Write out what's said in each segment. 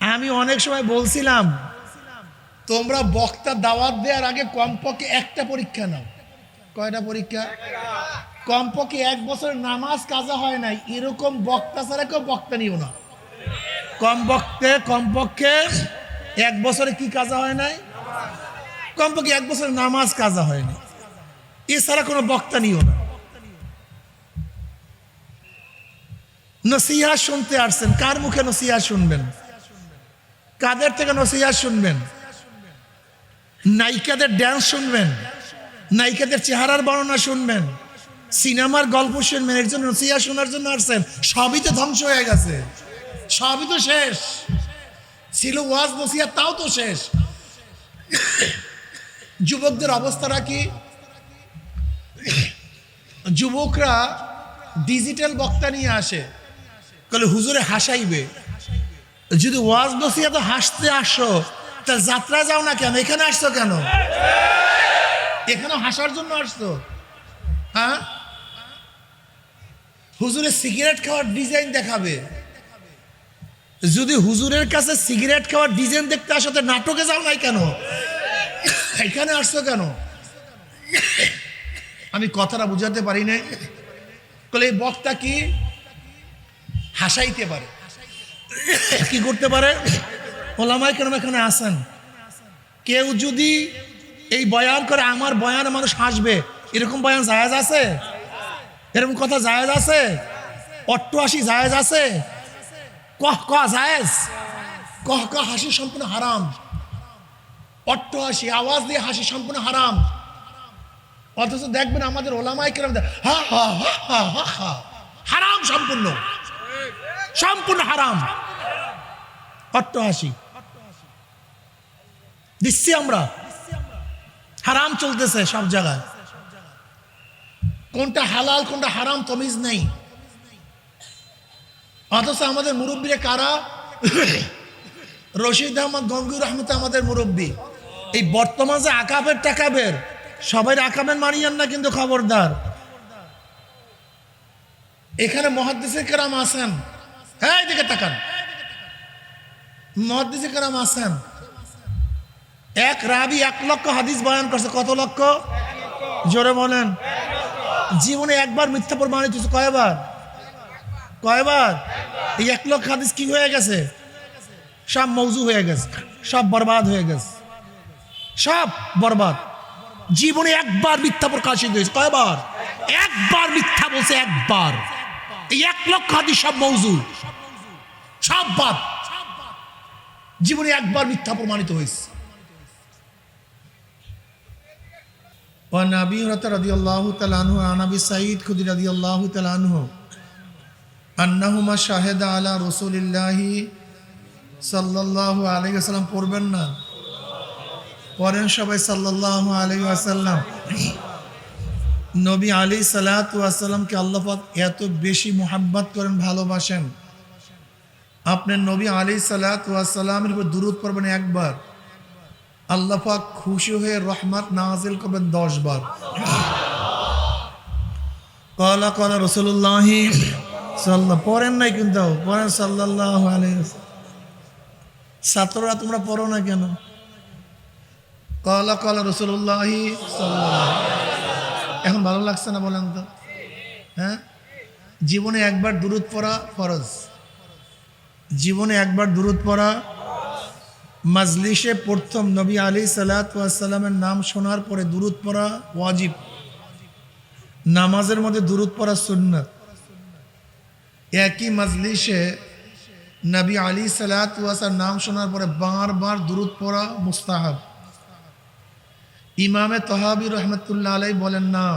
আমি অনেক সময় বলছিলাম, তোমরা বক্তা দাওয়াত দেওয়ার আগে কমপক্ষে একটা পরীক্ষা নাও। কয়টা পরীক্ষা? কমপক্ষে এক বছর নামাজ কাজা হয় নাই, এরকম বক্তা ছাড়া কেউ বক্তা নিও না। কম বক্তে কমপক্ষে এক বছরে কি কাজা হয় নাই? কমপক্ষে এক বছর নামাজ কাজা হয় না এছাড়া কোনো বক্তা নিও না। নসিহা শুনতে আসছেন, কার মুখে নসিহা শুনবেন? কাদের থেকে নসিহা শুনবেন? নায়িকাদের ড্যান্স শুনবেন? নায়িকাদের চেহারার বর্ণনা শুনবেন? সিনেমার গল্প শুনবেন? এর জন্য নসিহা শোনার জন্য আসছেন। সবই তো ধ্বংস হয়ে গেছে। সবই তো শেষ। ছিল ওয়াজ নসিহা, তাও তো শেষ। যুবকদের অবস্থাটা কি? যুবকরা ডিজিটাল বক্তা নিয়ে আসে। কলে হুজুরে হাসাইবে। যদি ওয়াজ নসিয়া তো হাসতে আসো, তা যাত্রা যাও না কেন? এখানে আসছো কেন? এখানে হাসার জন্য আসছো। হ্যাঁ? হুজুরের সিগারেট খাওয়ার ডিজাইন দেখাবে। যদি হুজুরের কাছে সিগারেট খাওয়ার ডিজাইন দেখতে আসো, তো নাটকে যাও নাই কেন? এখানে আসছো কেন? আমি কথাটা বুঝাতে পারি নাই। বলে এই বক্তা কি? হাসাইতে পারে। কি করতে পারে? ওলামাই কেন এখানে আসেন কেউ যদি এই বয়ান করে, আমার বয়ানে মানুষ হাসবে, এরকম বয়ান জায়েজ আছে? এরকম কথা জায়েজ আছে? অট্টআশি জায়েজ আছে? কহ কহ জায়েজ? কহ কহ হাসি সম্পূর্ণ হারাম। অট্টআশি আওয়াজ দিয়ে হাসি সম্পূর্ণ হারাম। অথচ দেখবেন আমাদের ওলামাই কেরাম, হা হা হা হা হা হা, হারাম সম্পূর্ণ। সম্পূর্ণ হারাম। অট্টহাসি। দিচ্ছি আমরা। হারাম চলতেছে সব জায়গায়। কোনটা হালাল, কোনটা হারাম তমিজ নেই। অথচ আমাদের মুরব্বীরা কারা? রশিদ আহমদ গঙ্গুর রহমত আমাদের মুরব্বী। এই বর্তমান যে আকাবের টাকাবের সবাই আকাবের মানিয়েন না কিন্তু খবরদার। এখানে মহাদ্দেশের কেরাম আছেন। হ্যাঁ এদিকে তাকান। মহাদ্দেশের কেরাম আছেন। এক রাবি এক লক্ষ হাদিস বয়ান করছে, কত লক্ষ? জোরে বলেন। জীবনে একবার মিথ্যা প্রমাণিত কয়বার? কয়বার? এই এক লক্ষ হাদিস কি হয়ে গেছে? সব মৌজু হয়ে গেছে, সব বরবাদ হয়ে গেছে। সব বরবাদ। জীবনে একবার মিথ্যা প্রকাশিত হয়েছে, কয়বার? একবার মিথ্যা বলছে, একবার। এই এক লক্ষ হাদিস সব মৌজু সব বাদ জীবনে একবার মিথ্যা প্রমাণিত হয়েছে وعن ابي هريره رضي الله تعالى عنه عن ابي سعيد خدري رضي الله تعالى عنه انهما شهد على رسول الله صلى الله عليه وسلم পড়বেন না পড়েন সবাই সাল্লাল্লাহু আলাইহি ওয়াসাল্লাম নবী আলী সালাতামকে আল্লাহ পাক এত বেশি মোহাব্বত করেন, ভালোবাসেন। আপনার নবী আলী সালাতামের উপর দূরত পড়বেন একবার। আল্লাহ পাক খুশি হয়ে রহমত নাজিল করবেন দশ বার কলা কলা রসুল্লাহ সাল্লাহ পড়েন নাই কিন্তু, পড়েন সাল্লাহ আলী ছাত্ররা তোমরা পড়ো না কেন? কলা কলা রসুল্লাহ সাল্লাহ এখন ভালো লাগছে না বলেন তো? হ্যাঁ? জীবনে একবার দূরত পড়া ফরজ। জীবনে একবার দূরত পড়া মাজলিসে প্রথম নবী আলী সালাতামের নাম শোনার পরে দূরত পড়া ওয়াজিব। নামাজের মধ্যে দূরত পড়া সুন্নত। একই মাজলিসে নবী আলী সালাতার নাম শোনার পরে বারবার দূরত পড়া মুস্তাহাব। ইমামে তহাবি রহমতুল্লাহ আলাই বলেন না,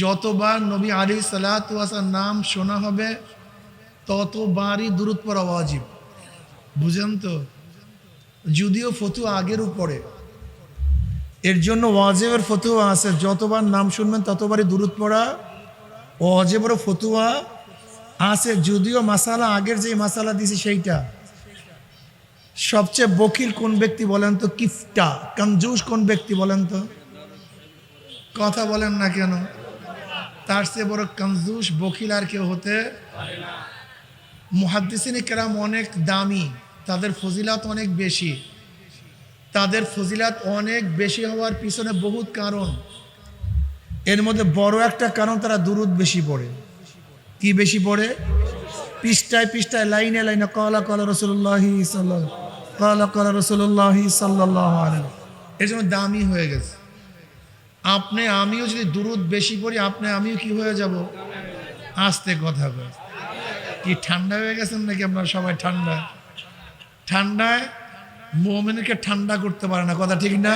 যতবার নবী আলী সালাতার নাম শোনা হবে, ততবারই দূরত পড়া ওয়াজিব। বুঝেন তো? যদিও ফতুয়া আগের উপরে, এর জন্য ওয়াজেবের ফতুয়া আছে, যতবার নাম শুনবেন ততবারই দূরত পড়া ওয়াজেবেরও ফতুয়া আছে। যদিও মাসালা আগের যে মাসালা দিছি সেইটা সবচেয়ে বকিল কোন ব্যক্তি বলেন তো? কিফটা। কঞ্জুস কোন ব্যক্তি বলেন তো? কথা বলেন না কেন? তার চেয়ে বড় কঞ্জুস বকিল আর কেউ হতে মুহাদ্দিসিন কেরাম অনেক দামি, তাদের ফজিলাত অনেক বেশি। তাদের ফজিলাত অনেক বেশি হওয়ার পিছনে বহুত কারণ। এর মধ্যে বড় একটা কারণ, তারা দুরুদ বেশি পড়ে। কি বেশি পড়ে? পৃষ্ঠায় পৃষ্ঠায় লাইনে লাইনে, কলা কলা রসুল্লাহি সাল্লাহ কালা রসুল্লাহ সাল্লাহ আলম এই জন্য দামি হয়ে গেছে। আপনি আমিও যদি দূরত বেশি পড়ি, আপনি আমিও কি হয়ে যাব? আস্তে কথা কয় কি ঠান্ডা হয়ে গেছেন নাকি আপনার সবাই ঠান্ডা ঠান্ডায় মোমেনকে ঠান্ডা করতে পারে না, কথা ঠিক না?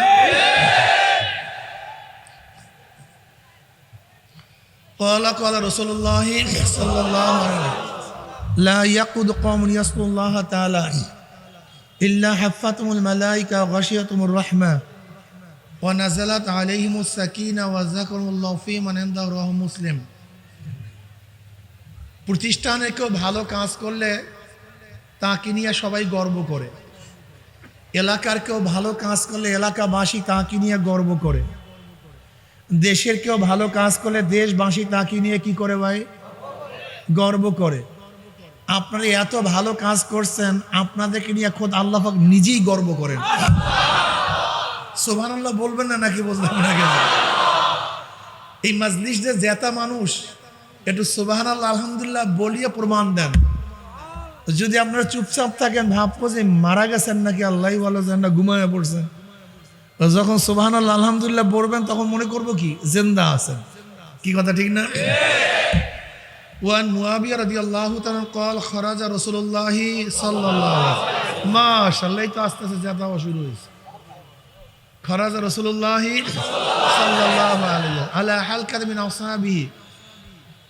কলা কলা রসুল্লাহ সাল্লাহ লা ইয়াকুদ কম ইয়াসুল্লাহ তাআলা ইল্লা হাফাতুমুল মালাইকা গাশিয়াতুমুর রহমা ওয়া নাজালাত আলাইহিমুস সাকিনা ওয়া যাকারুল্লাহ ফি মান ইনদাহু মুসলিম প্রতিষ্ঠানে কেউ ভালো কাজ করলে তাকে নিয়ে সবাই গর্ব করে। এলাকার কেউ ভালো কাজ করলে এলাকাবাসী তাকে নিয়ে গর্ব করে। দেশের কেউ ভালো কাজ করলে দেশবাসী তাকে নিয়ে কি করে ভাই? গর্ব করে। আপনারা এত ভালো কাজ করছেন, আপনাদেরকে নিয়ে খোদ আল্লাহ নিজেই গর্ব করেন। সোভান আল্লাহ বলবেন না নাকি বললাম না কেন? এই মাজলিস যে জেতা মানুষ একটু সোবাহান আল্লাহ আলহামদুলিল্লাহ বলিয়ে প্রমাণ দেন। যদি আপনারা চুপচাপ থাকেন, ভাববো যে মারা গেছেন নাকি আল্লাহ ভালো জান না, ঘুমায় পড়ছেন। যখন সোবাহান আল্লাহ আলহামদুলিল্লাহ বলবেন, তখন মনে করব কি? জেন্দা আছেন। কি কথা, ঠিক না? ওয়ান মুয়াবিয়া রাদিয়াল্লাহু তাআলা قال خرج رسول الله صلى الله عليه وسلم মাশাআল্লাহ এই তো আস্তে আস্তে যাতা শুরু হয়েছে خرج رسول الله صلى الله عليه وسلم على حلقة من أصحابه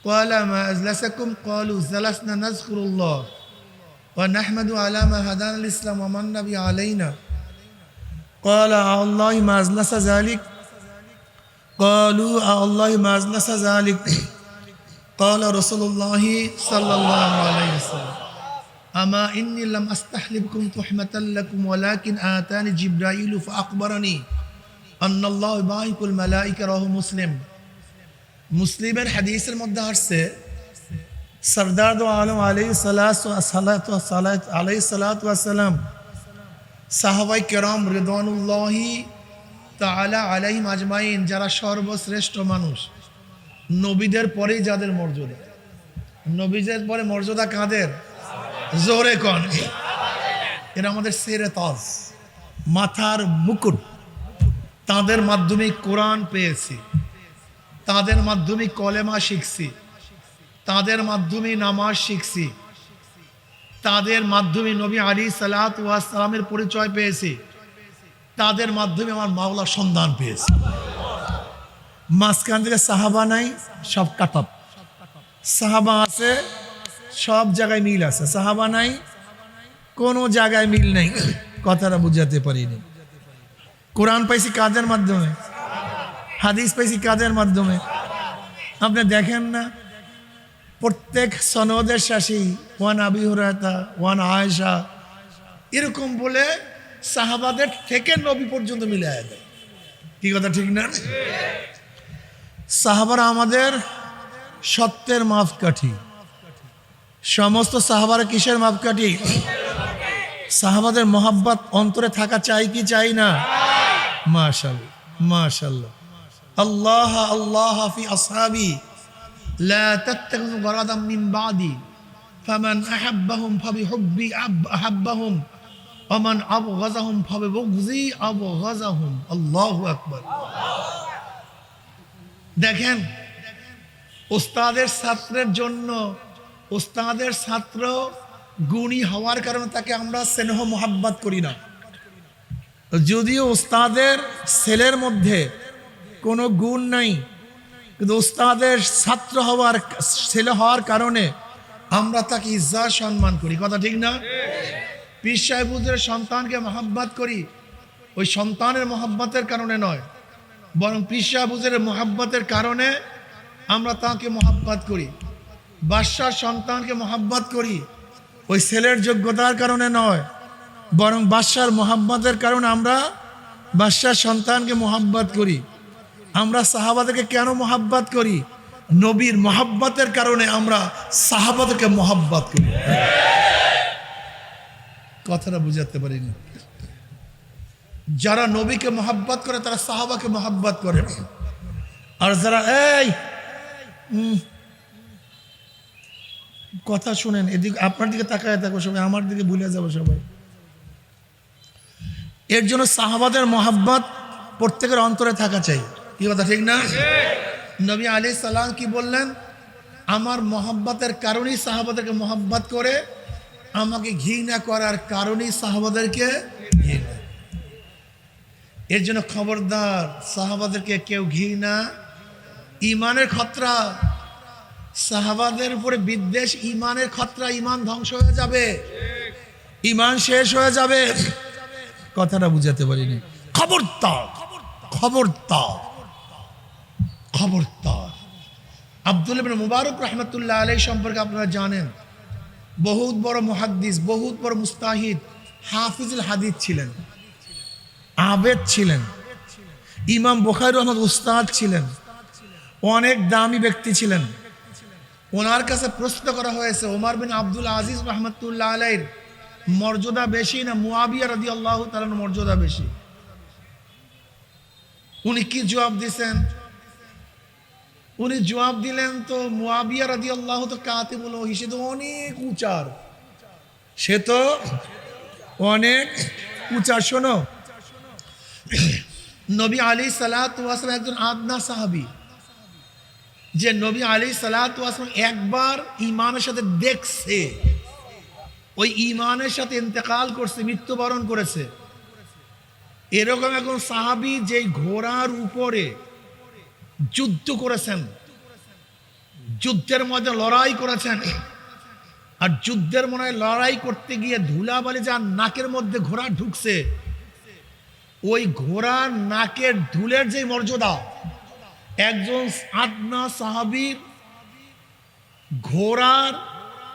قال ما أجلسكم قالوا جلسنا نذكر الله ونحمد على ما هدانا الإسلام ومن نبي علينا قال آه الله ما أجلس ذلك قالوا آه الله ما أجلس ذلك قال رسول الله صلى الله عليه وسلم أما إني لم أستحلبكم تحمة لكم ولكن آتاني جبرائيل فأخبرني أن الله يبارك الملائكة رواه مسلم মুসলিমের হাদিসের মধ্যে আসছে সরদার দো আলম আলী সালাত আলাই সালাতাম সাহাবাই কেরম রেদানুল্লাহি তালা আলাইম আজমাইন যারা সর্বশ্রেষ্ঠ মানুষ নবীদের পরেই যাদের মর্যাদা। নবীদের পরে মর্যাদা কাদের? জোরে কন? এরা আমাদের সেরে তাজ, মাথার মুকুট। তাদের মাধ্যমে কোরআন পেয়েছি। তাদের মাধ্যমে কলেমা শিখছি। তাদের মাধ্যমে নামাজ শিখছি। তাদের মাধ্যমে নবী আলী সালাত সালামের পরিচয় পেয়েছি। তাদের মাধ্যমে আমার মাওলা সন্ধান পেয়েছি। মাঝখান থেকে সাহাবা নাই, সব কাটাপ সাহাবা আছে, সব জায়গায় মিল আছে। সাহাবা নাই, কোনো জায়গায় মিল নেই। কথাটা বুঝাতে পারিনি। কোরআন পাইছি কাদের মাধ্যমে? হাদিস পাইছি কাদের মাধ্যমে? আপনি দেখেন না? প্রত্যেক সনদের শাসী ওয়ান আবি হুরাতা ওয়ান আয়েশা, এরকম বলে সাহাবাদের থেকে নবী পর্যন্ত মিলে দেয়। কি কথা ঠিক না? সাহাবারা আমাদের সত্যের মাপকাঠি। সমস্ত সাহাবারা কিসের মাপকাঠি? সাহাবাদের মহাব্বাত অন্তরে থাকা চাই কি চাই না? মাশাল মাশাল্লাহ। আল্লাহ আল্লাহ হাফি আসাবি লা তাত্তাখিযু আল্লাহ দেখেন, ওস্তাদের ছাত্রের জন্য, ওস্তাদের ছাত্র গুণী হওয়ার কারণে তাকে আমরা স্নেহ মোহাব্বত করি না। যদিও ওস্তাদের ছেলের মধ্যে কোনো গুণ নাই, কিন্তু ওস্তাদের ছাত্র হওয়ার, ছেলে হওয়ার কারণে আমরা তাকে ইজ্জা সম্মান করি। কথা ঠিক না? পীর সাহেবুদের সন্তানকে মহাব্বাত করি, ওই সন্তানের মহাব্বতের কারণে নয়। বরং পীর সাহেবুদের মহাব্বতের কারণে আমরা তাকে মহাব্বাত করি। বাদশার সন্তানকে মহাব্বাত করি। ওই ছেলের যোগ্যতার কারণে নয়, বরং বাদশার মহাব্বতের কারণে আমরা বাদশার সন্তানকে মহাব্বাত করি। আমরা সাহাবাদেরকে কেন মহাব্বাত করি? নবীর মহাব্বাতের কারণে আমরা সাহাবাদেরকে মহাব্বাত করি। কথাটা বুঝাতে পারিনি। যারা নবীকে মহাব্বত করে, তারা সাহাবাকে মহাব্বত করে। আর যারা, এই কথা শুনেন, এদিকে, আপনার দিকে তাকায় থাকো সবাই, আমার দিকে ভুলে যাব সবাই। এর জন্য সাহাবাদের মহাব্বত প্রত্যেকের অন্তরে থাকা চাই। কি কথা, ঠিক না? নবী আলী সালাম কি বললেন? আমার মহাব্বতের কারণেই সাহাবাদেরকে মহাব্বত করে, আমাকে ঘৃণা করার কারণেই সাহাবাদেরকে এর জন্য খবরদার সাহাবাদেরকে কেউ ঘৃণা, ইমানের খতরা। সাহাবাদের উপরে বিদ্বেষ, ইমানের খতরা, ইমান ধ্বংস হয়ে যাবে। ইমান শেষ হয়ে যাবে। কথাটা বুঝাতে পারিনি। খবরদার খবরদার খবরদার। আব্দুল মুবারক রহমতুল্লাহ আলাই সম্পর্কে আপনারা জানেন, বহুত বড় মুহাদ্দিস, বহুত বড় মুস্তাহিদ, হাফিজুল হাদিদ ছিলেন। আবেদ ছিলেন। ইমাম বুখারি রহমদ উস্তাদ ছিলেন। অনেক দামি ব্যক্তি ছিলেন। ওনার কাছে প্রশ্ন করা হয়েছে, ওমার বিন আব্দুল আজিজ রহমতুল্লাহ আলাইর মর্যাদা বেশি না মুয়াবিয়া রাদি আল্লাহ তালার মর্যাদা বেশি? উনি কি জবাব দিছেন উনি জবাব দিলেন তো মুয়াবিয়া রাদি আল্লাহ তো কাতে বলো সে তো অনেক উচার। সে তো অনেক উচার, শোনো। নবী আলী সালাম একজন আদনা সাহাবি। যে নবী আলী সালাম একবার ইমানের সাথে দেখছে। ওই ইমানের সাথে ইন্তেকাল করছে, মৃত্যুবরণ করেছে। এরকম এখন সাহাবি যে ঘোড়ার উপরে যুদ্ধ করেছেন। যুদ্ধের মধ্যে লড়াই করেছেন। আর যুদ্ধের মনে লড়াই করতে গিয়ে ধুলাবালি যার নাকের মধ্যে ঘোড়া ঢুকছে ওই ঘোড়ার নাকের ধুলের যে মর্যাদা। একজন আদনা সাহাবির ঘোড়ার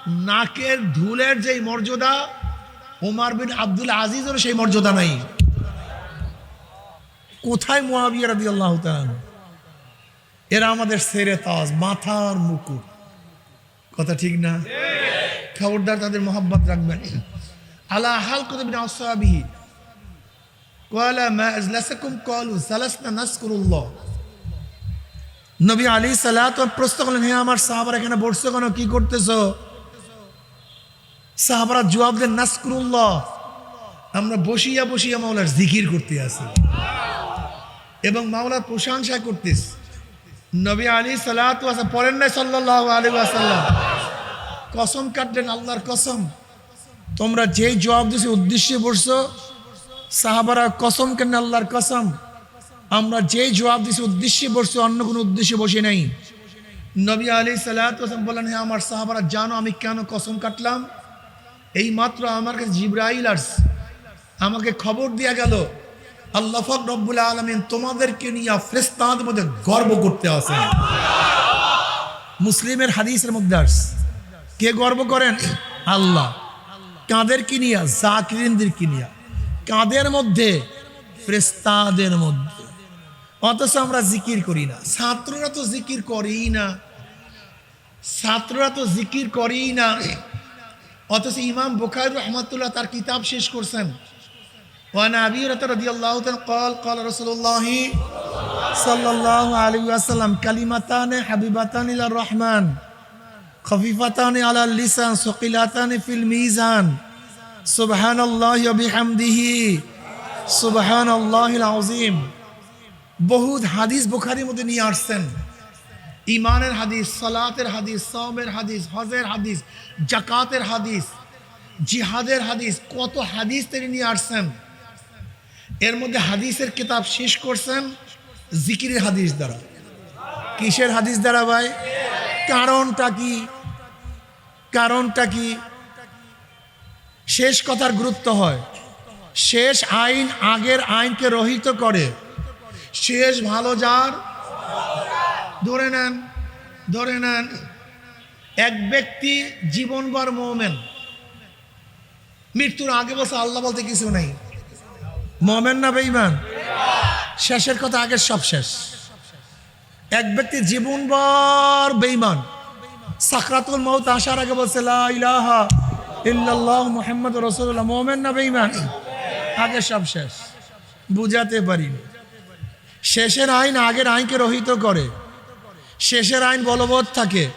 নাকের ধুলের যে মর্যাদা ওমার বিন আব্দুল আজিজের সেই মর্যাদা নাই। কোথায় মোয়াবিয়া রাদি আল্লাহ এরা আমাদের সেরে তাজ মাথার মুকুট। কথা ঠিক না? খবরদার তাদের মোহাব্বত রাখবেন। আলা হাল কত বিন আসাবিহি কয়লা মা আজলাসাকুম কলু সালাসনা নাসকুরুল্লাহ নবী আলী সালাত প্রশ্ন করলেন, হে আমার সাহাবার এখানে বসছো কেন? কি করতেছো? সাহাবারা জবাব দেন নাসকুরুল্লাহ আমরা বসিয়া বসিয়া মাওলার জিকির করতে আসি এবং মাওলার প্রশংসা করতেস নবী আলী সালাত পড়েন নাই সাল্লাহ আলী আসাল্লাম কসম কাটলেন, আল্লাহর কসম। তোমরা যেই জবাব দিছো উদ্দেশ্যে বসছো। সাহাবারা কসম কেন আল্লাহর কসম? আমরা যেই জবাব দিছি, উদ্দেশ্যে বসছি, অন্য কোনো উদ্দেশ্যে বসে নাই। নবী আলী সাল্লাম বললেন হ্যাঁ আমার সাহাবারা, জানো আমি কেন কসম কাটলাম? এই মাত্র আমার কাছে জিব্রাইল আস আমাকে খবর দিয়া গেল, আল্লাহ রব্বুল আলমিন তোমাদেরকে নিয়ে ফ্রেস্তাদের মধ্যে গর্ব করতে আসে মুসলিমের হাদিসের মধ্যে আস কে গর্ব করেন? আল্লাহ। কাঁদের কিনিয়া জাকিরিনদের কিনিয়া কাঁদের মধ্যে ফ্রেস্তাদের মধ্যে অথচ আমরা জিকির করি না ছাত্ররা তো জিকির করেই না ছাত্ররা তো জিকির করেই না অথচ ইমাম বুখার রহমতুল্লাহ তার কিতাব শেষ করছেন وعن أبي هريرة رضي الله عنه قال قال رسول الله صلى الله عليه وسلم كلمتان حبيبتان إلى الرحمن خفيفتان على اللسان ثقيلتان في الميزان সুবহান আল্লাহামদিহি সুবহান আল্লাহ আজিম বহুত হাদিস বুখারির মধ্যে নিয়ে আসছেন। ইমানের হাদিস, সালাতের হাদিস সমের হাদিস, হজের হাদিস জাকাতের হাদিস, জিহাদের হাদিস, কত হাদিস তিনি নিয়ে আসছেন। এর মধ্যে হাদিসের কিতাব শেষ করছেন জিকিরের হাদিস দ্বারা। কিসের হাদিস দ্বারা ভাই? কারণটা কি? কারণটা কি? শেষ কথার গুরুত্ব হয়। শেষ আইন আগের আইনকে রহিত করে। শেষ ভালো যার? ধরে নেন ধরে নেন, এক ব্যক্তি জীবনভর মোমেন। মৃত্যুর আগে বসে আল্লাহ বলতে কিছু নেই। মোমেন না বেইমান শেষের কথা আগের সব শেষ। এক ব্যক্তি জীবনভর বেইমান সাকরাতুল মৌত আসার আগে বলছে, লা ইল্লাল্লাহ মুহাম্মদ রসুল্লাহ মোমেন না বেঈমান? আগে সব শেষ। বুঝাতে পারিনি শেষের আইন আগের আইনকে রহিত করে। শেষের আইন বলবৎ থাকে।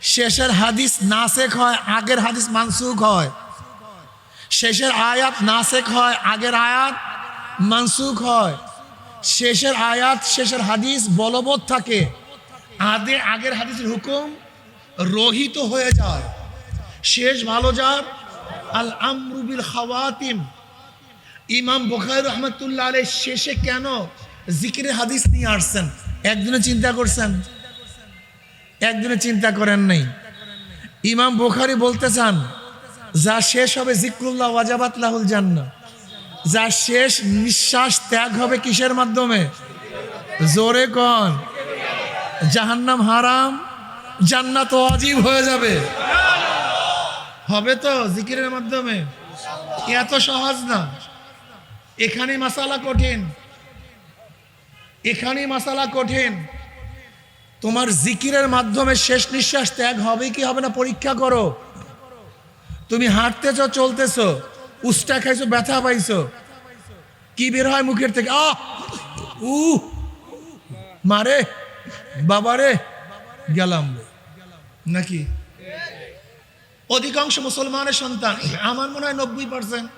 শেষের হাদিস নাসেক হয়, আগের হাদিস মানসুখ হয়। শেষের আয়াত নাসেক হয়, আগের আয়াত মানসুখ হয়। শেষের আয়াত, শেষের হাদিস বলবৎ থাকে। আদে আগের হাদিসের হুকুম রহিত হয়ে যায়। শেষ ভালো যার আল আমরুবিল খাওয়াতিম। ইমাম বুখারি রহমতুল্লাহ আলাই শেষে কেন জিকিরের হাদিস নিয়ে আসছেন? একদিনে চিন্তা করছেন? একদিনে চিন্তা করেন নাই? ইমাম বুখারি বলতে চান যা শেষ হবে জিক্রুল্লাহ ওয়াজাবাত লাহুল জান্না যা শেষ নিঃশ্বাস ত্যাগ হবে কিসের মাধ্যমে? জোরে কন। জাহান্নাম হারাম, জান্নাত অজীব হয়ে যাবে। হবে তো জিকিরের মাধ্যমে? এত সহজ না। এখানে মাসালা কঠিন। এখানেই মাসালা কঠিন। তোমার জিকিরের মাধ্যমে শেষ নিঃশ্বাস ত্যাগ হবে কি হবে না পরীক্ষা করো। তুমি হাঁটতেছ, চলতেছ, উষ্টা খাইছো, ব্যথা পাইছো। কি বের হয় মুখের থেকে? আহ! উ মারে, বাবারে, গেলাম। নাকি? অধিকাংশ মুসলমানের সন্তান আমার মনে হয় নব্বই পার্সেন্ট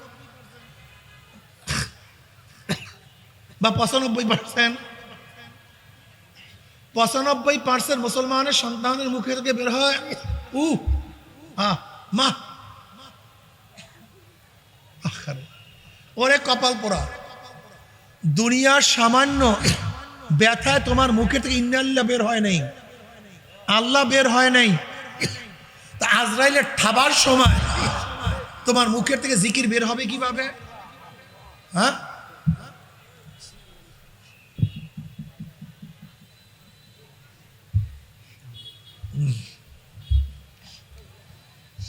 বা পঁচানব্বই পার্সেন্ট পঁচানব্বই পার্সেন্ট মুসলমানের সন্তানের মুখে থেকে বের হয়, উ মা। ওরে কপাল পোড়া। দুনিয়ার সামান্য ব্যথায় তোমার মুখে থেকে বের হয় নাই। আল্লাহ বের হয় নাই। তা আজরাইলের ঠাবার সময় তোমার মুখের থেকে জিকির বের হবে কীভাবে? হ্যাঁ?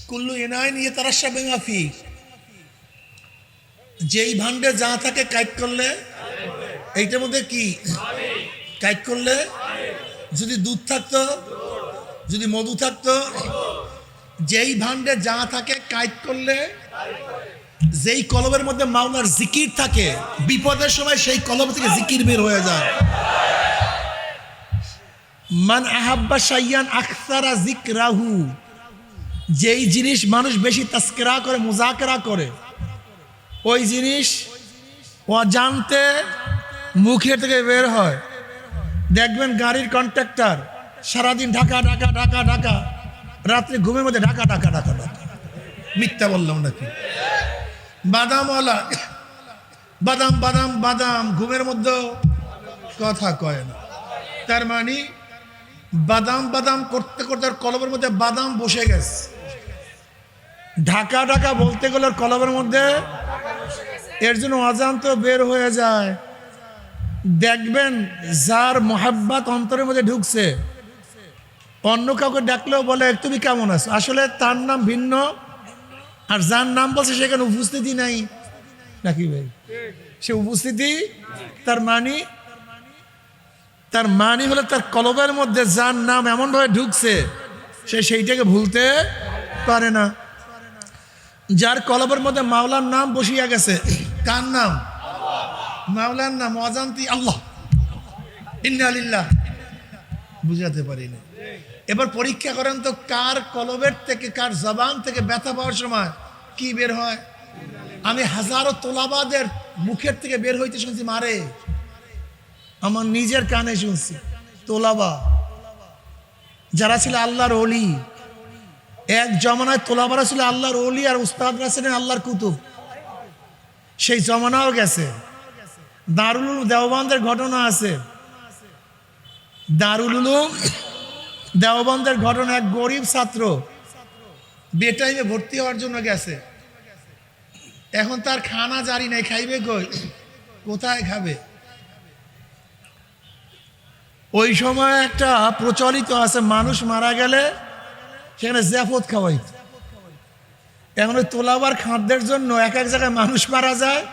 কুল্লু এনায় নিয়ে তারা সব মাফি যেই ভান্ডে যা থাকে কাইট করলে, এইটার মধ্যে কি? কাইট করলে? যদি দুধ থাকতো, যদি মধু থাকতো যেই ভান্ডে যা থাকে কাইট করলে, যেই কলবের মধ্যে মাওলার জিকির থাকে, বিপদের সময় সেই কলব থেকে জিকির বের হয়ে যায়। মান আহাব্বা সাইয়ান আখতারা জিকরাহু যেই জিনিস মানুষ বেশি তাস্করা করে, মুজাকরা করে, ওই জিনিস অজান্তে মুখের থেকে বের হয়। দেখবেন গাড়ির কন্ট্রাক্টর সারাদিন ঢাকা ঢাকা ঢাকা ঢাকা রাত্রে ঘুমের মধ্যে ঢাকা ঢাকা ঢাকা ঢাকা। মিথ্যা বললাম নাকি? বাদামওয়ালা বাদাম বাদাম বাদাম, ঘুমের মধ্যে কথা কয় না। তার মানে বাদাম বাদাম করতে করতে আর কলবের মধ্যে বাদাম বসে গেছে। ঢাকা ঢাকা বলতে গেলে ওর কলবের মধ্যে এর জন্য অজান্ত বের হয়ে যায়। দেখবেন যার মোহাব্বাত অন্তরের মধ্যে ঢুকছে অন্য কাউকে ডাকলেও বলে, তুমি কেমন আছো? আসলে তার নাম ভিন্ন, আর যার নাম বলছে সেখানে উপস্থিতি নাই। নাকি ভাই? সে উপস্থিতি, তার মানি তার মানি হলে তার কলবের মধ্যে যার নাম এমনভাবে ঢুকছে, সে সেইটাকে ভুলতে পারে না। যার কলবের মধ্যে মাওলার নাম বসিয়া গেছে, কার নাম? মাওলার নাম অজান্তি আল্লাহ। ইন্নালিল্লাহ বুঝাতে পারি না এবার পরীক্ষা করেন তো কার কলবের থেকে, কার জবান থেকে ব্যথা পাওয়ার সময় কি বের হয়? আমি হাজারো তোলাবাদের মুখের থেকে বের হইতে শুনছি, মারে। আমার নিজের কানে শুনছি, তোলাবা। যারা ছিল আল্লাহর অলি এক জমানায় তোলাবারা ছিল আল্লাহর অলি আর উস্তাদরা ছিলেন আল্লাহর কুতুব। সেই জমানাও গেছে। দারুল দেওবানদের ঘটনা আছে। দারুল দেওবন্দের ঘটনা, এক গরিব ছাত্র বেটাইমে ভর্তি হওয়ার জন্য গেছে। এখন তার খানা জারি নাই, খাইবে কই? কোথায় খাবে? ওই সময় একটা প্রচলিত আছে, মানুষ মারা গেলে সেখানে জ্যাফত খাওয়াই। এখন ওই তোলাবার খাদ্যের জন্য এক এক জায়গায় মানুষ মারা যায়,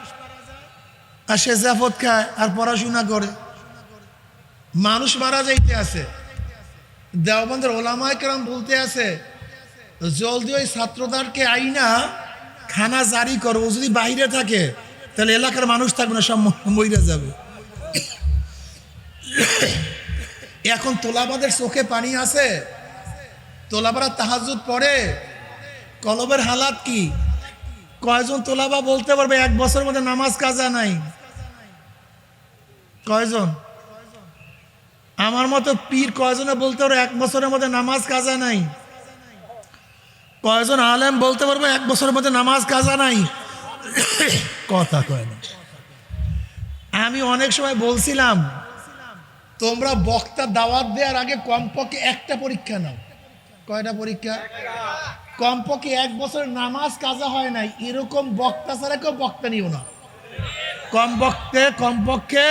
আর সে জ্যাফত খায় আর পড়াশোনা করে। মানুষ মারা যাইতে আছে। দেওবন্দের ওলামায় কেরাম বলতে আছে, জলদি ওই ছাত্রদারকে আইনা, খানা জারি করো, ও যদি বাইরে থাকে, তাহলে এলাকার মানুষ থাকবে না, সব মইরা যাবে। এখন তোলাবাদের চোখে পানি আছে, তোলাবারা তাহাজুদ পড়ে, কলবের হালাত কি? কয়জন তোলাবা বলতে পারবে, এক বছরের মধ্যে নামাজ কাজা নাই? কয়জন? আমার মতো পীর কয়জনে বলতে পারবে এক বছরের মধ্যে নামাজ কাজা নাই? কয়জন আলেম বলতে পারব এক বছরের মধ্যে নামাজ কাজা নাই? কথা কয় না। আমি অনেক সময় বলছিলাম, তোমরা বক্তা দাওয়াত দেওয়ার আগে কমপক্ষে একটা পরীক্ষা নাও। কয়টা পরীক্ষা? কমপক্ষে এক বছর নামাজ কাজা হয় নাই, এরকম বক্তা ছাড়া কেউ বক্তা নিও না। কম বক্তে কমপক্ষে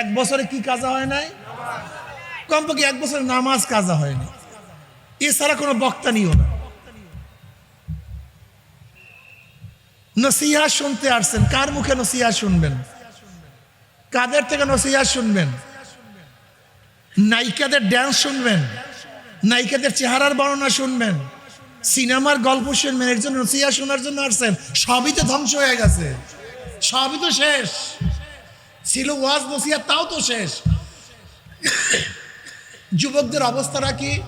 এক বছরে কি কাজা হয় নাই? কমপক্ষে এক বছরে নামাজ কাজা হয়নি। এছাড়া কোনো বক্তা নিও না। নসিহা শুনতে আসছেন। কার মুখে নসিহা শুনবেন? কাদের থেকে নসিহা শুনবেন? নায়িকাদের ড্যান্স শুনবেন? নায়িকাদের চেহারার বর্ণনা শুনবেন? সিনেমার গল্প শুনবেন? এর জন্য নসিহা শোনার জন্য আসছেন। সবই তো ধ্বংস হয়ে গেছে। সবই তো শেষ। ছিল ওয়াজ, নসিহা, তাও তো শেষ। যুবকদের অবস্থাটা কি?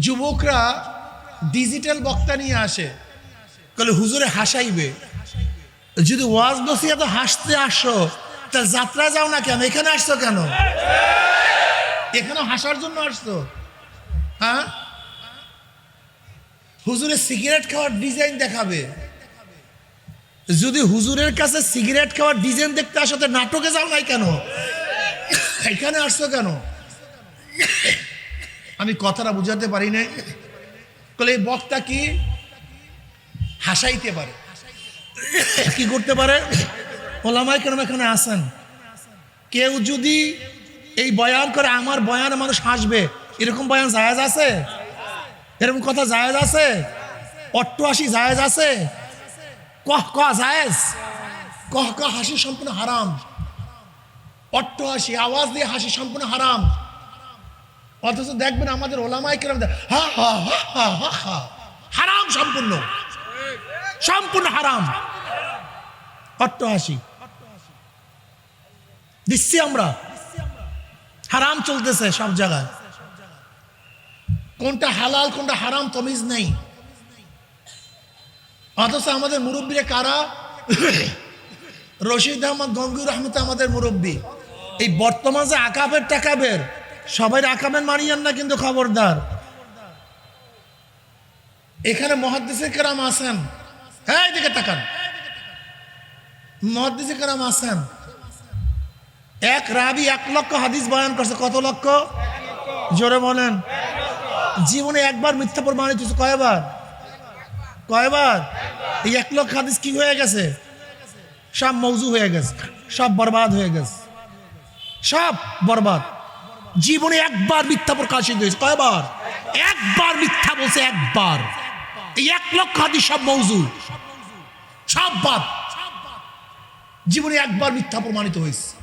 যুবকরা ডিজিটাল বক্তা নিয়ে আসে। তাহলে হুজুরে হাসাইবে। যদি ওয়াজ নসিয়া তো হাসতে আসো, তা যাত্রা যাও না কেন? এখানে আসছো কেন? এখানে হাসার জন্য আসছো। হ্যাঁ? হুজুরে সিগারেট খাওয়ার ডিজাইন দেখাবে। যদি হুজুরের কাছে সিগারেট খাওয়ার ডিজাইন দেখতে আসো, তো নাটকে যাও নাই কেন? এখানে আসছো কেন? আমি কথাটা বুঝাতে পারি নাই। তাহলে এই বক্তা কি? হাসাইতে পারে। কি করতে পারে? ওলামাই কেন এখানে আসেন। কেউ যদি এই বয়ান করে, আমার বয়ানে মানুষ হাসবে, এরকম বয়ান জায়াজ আছে? এরকম কথা জায়াজ আছে? অট্টআশি জায়েজ আছে? কহ কহ, জায়েজ? কহ কহ, হাসি সম্পূর্ণ হারাম। অট্টআশি আওয়াজ দিয়ে হাসি সম্পূর্ণ হারাম। অথচ দেখবেন আমাদের ওলামাই কেরাম হা হা হা হা হা হা, হারাম সম্পূর্ণ। সম্পূর্ণ হারাম। অট্ট হাসি। দিচ্ছি আমরা। হারাম চলতেছে সব জায়গায়। কোনটা হালাল, কোনটা হারাম তমিজ নেই। অথচ আমাদের মুরব্বীরা কারা? রশিদ আহমদ, গঙ্গুর আহমদ আমাদের মুরব্বী। এই বর্তমান যে আকাবের টাকাবের সবাই আকাবের মানিয়েন না কিন্তু খবরদার। এখানে মহাদ্দেশে কেরাম আসেন হ্যাঁ এদিকে তাকান। মহাদ্দেশে কেরাম আসেন এক রাবি এক লক্ষ হাদিস বয়ান করছে। কত লক্ষ? জোরে বলেন। জীবনে একবার মিথ্যা প্রমাণিত হয়েছে। কয়বার? কয়বার? এই এক লক্ষ হাদিস কি হয়ে গেছে? সব মৌজু হয়ে গেছে। সব বরবাদ হয়ে গেছে। সব বরবাদ। জীবনে একবার মিথ্যা প্রকাশিত হয়েছে। কয়বার? একবার মিথ্যা বলছে একবার। এই এক লক্ষ হাতি সব মৌজু। সব বাদ। জীবনে একবার মিথ্যা প্রমাণিত হয়েছে।